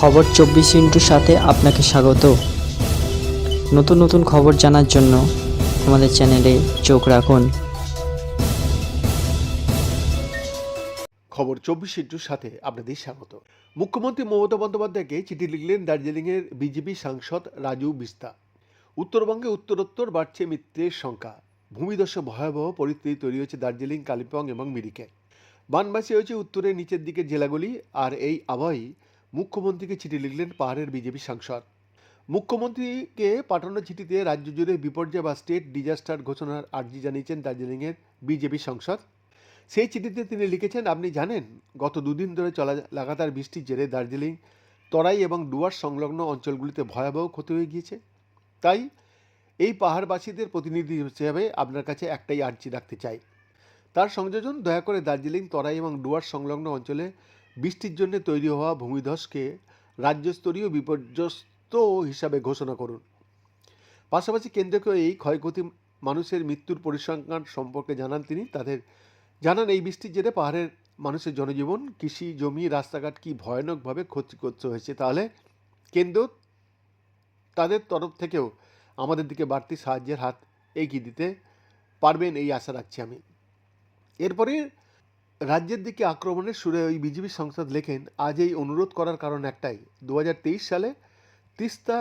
খবর চব্বিশ ইন্টুর সাথে আপনাকে স্বাগত। নতুন নতুন খবর জানার জন্য আমাদের চ্যানেলে চোখ রাখুন। খবর চব্বিশ ইন্টুর সাথে আপনাদের স্বাগত। মুখ্যমন্ত্রী মমতা বন্দ্যোপাধ্যায়কে চিঠি লিখলেন দার্জিলিংয়ের বিজেপি সাংসদ রাজু বিস্তা। উত্তরবঙ্গে উত্তরোত্তর বাড়ছে মৃত্যুর সংখ্যা। ভূমিদস্যু ভয়াবহ পরিস্থিতি তৈরি হয়েছে দার্জিলিং, কালিম্পং এবং মিরিকে। বানবাসী হয়েছে উত্তরের নিচের দিকের জেলাগুলি আর এই আবহাওয়ায় মুখ্যমন্ত্রীকে চিঠি লিখলেন পাহাড়ের বিজেপি সাংসদ। মুখ্যমন্ত্রীকে পাঠানো চিঠিতে রাজ্য জুড়ে বিপর্যয় বা স্টেট ডিজাস্টার ঘোষণার আর্জি জানিয়েছেন দার্জিলিংয়ের বিজেপি সাংসদ। সেই চিঠিতে তিনি লিখেছেন, আপনি জানেন, গত দুদিন ধরে চলা লাগাতার বৃষ্টির জেরে দার্জিলিং, তরাই এবং ডুয়ার সংলগ্ন অঞ্চলগুলিতে ভয়াবহ ক্ষতি হয়ে গিয়েছে। তাই এই পাহাড়বাসীদের প্রতিনিধি হিসেবে আপনার কাছে একটাই আর্জি রাখতে চাই। তার সংযোজন দয়া করে দার্জিলিং, তরাই এবং ডুয়ার সংলগ্ন অঞ্চলে বৃষ্টির জন্য তৈরি হওয়া ভূমিধসকে রাজ্যস্তরীয় বিপর্যস্ত হিসাবে ঘোষণা করুন। পাশাপাশি কেন্দ্রকে এই ক্ষয়ক্ষতি মানুষের মৃত্যুর পরিসংখ্যান সম্পর্কে জানান তিনি। তাদের জানান, এই বৃষ্টির জেরে পাহাড়ের মানুষের জনজীবন, কৃষি, জমি, রাস্তাঘাট কি ভয়ানকভাবে ক্ষতিগ্রস্ত হয়েছে? তাহলে কেন্দ্র তাদের তরফ থেকেও আমাদের দিকে বাড়তি সাহায্যের হাত এগিয়ে দিতে পারবেন এই আশা রাখছি আমি। এরপরে রাজ্যের দিকে আক্রমণের সুরে ওই বিজেপি সংসদ লেখেন, আজ এই অনুরোধ করার কারণ একটাই। দু হাজার তেইশ সালে তিস্তা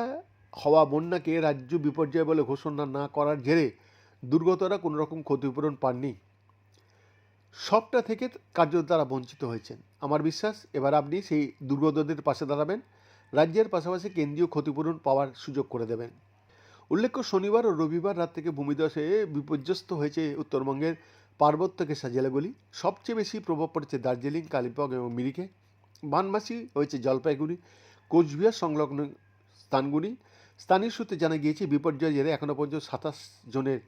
হওয়া বন্যাকে রাজ্য বিপর্যয় বলে ঘোষণা না করার জেরে দুর্গতরা কোনো রকম ক্ষতিপূরণ পাননি। সবটা থেকে কার্যত তারা বঞ্চিত হয়েছেন। আমার বিশ্বাস, এবার আপনি সেই দুর্গতদের পাশে দাঁড়াবেন। রাজ্যের পাশাপাশি কেন্দ্রীয় ক্ষতিপূরণ পাওয়ার সুযোগ করে দেবেন। উল্লেখ্য, শনিবার ও রবিবার রাত থেকে ভূমিধসে বিপর্যস্ত হয়েছে উত্তরবঙ্গের পার্বত্য কেশা জেলাগুলি সবচেয়ে বেশি প্রভাব পড়েছে দার্জিলিং, কালিম্পং এবং মিরিকে। বানবাসী হয়েছে জলপাইগুড়ি, কোচবিহার সংলগ্ন স্থানগুলি। স্থানীয় সূত্রে জানা গিয়েছে, বিপর্যয় জেরে এখনও পর্যন্ত সাতাশ জনের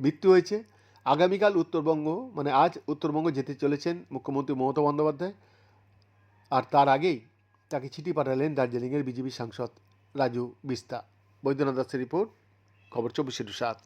মৃত্যু হয়েছে। আগামীকাল উত্তরবঙ্গ মানে আজ উত্তরবঙ্গ যেতে চলেছেন মুখ্যমন্ত্রী মমতা বন্দ্যোপাধ্যায়। আর তার আগেই তাকে চিঠি পাঠালেন দার্জিলিংয়ের বিজেপি সাংসদ রাজু বিস্তা। বৈদ্যনাথ দাসের রিপোর্ট, খবর চব্বিশে সাত।